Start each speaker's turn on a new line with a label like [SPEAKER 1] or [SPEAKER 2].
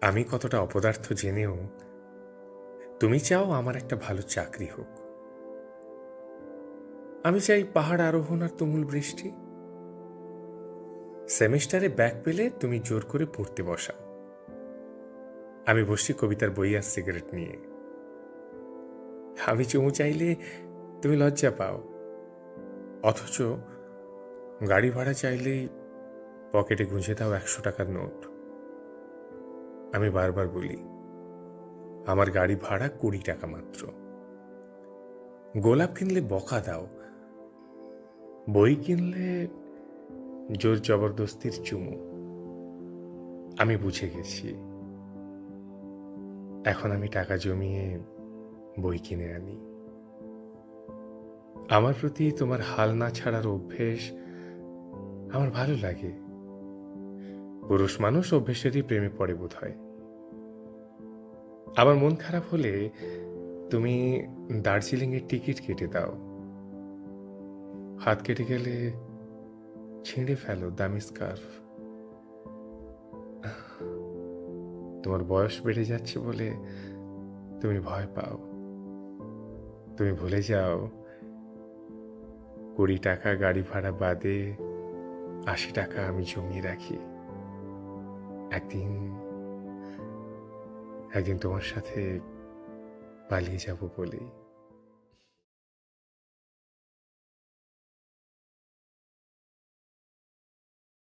[SPEAKER 1] আমি কতটা অপদার্থ জেনেও তুমি চাও আমার একটা ভালো চাকরি হোক। আমি চাই পাহাড় আরোহণ আর তুমুল বৃষ্টি। সেমিস্টারে ব্যাক পেলে তুমি জোর করে পড়তে বসাও। আমি বসছি কবিতার বই আর সিগারেট নিয়ে। আমি চুমু চাইলে তুমি লজ্জা পাও। অথচ গাড়ি ভাড়া চাইলেই পকেটে গুঁজে দাও একশো টাকার নোট। আমি বারবার বলি, আমার গাড়ি ভাড়া কুড়ি টাকা মাত্র। গোলাপ কিনলে বকা দাও, বই কিনলে জোর জবরদস্তির চুমু। আমি বুঝে গেছি, এখন আমি টাকা জমিয়ে বই কিনে আনি। আমার প্রতি তোমার হাল না ছাড়ার অভ্যেস আমার ভালো লাগে। পুরুষ মানুষ অভ্যেসেরই প্রেমে পড়ে বোধ হয় আমার মন খারাপ হলে তুমি দার্জিলিংয়ের টিকিট কেটে দাও। হাত কেটে গেলে ছিঁড়ে ফেলো দামি স্কার্ফ। তোমার বয়স বেড়ে যাচ্ছে বলে তুমি ভয় পাও। তুমি ভুলে যাও, কুড়ি টাকা গাড়ি ভাড়া বাদে আশি টাকা আমি জমিয়ে রাখি। একদিন একদিন তোমার সাথে পালিয়ে যাব বলেই।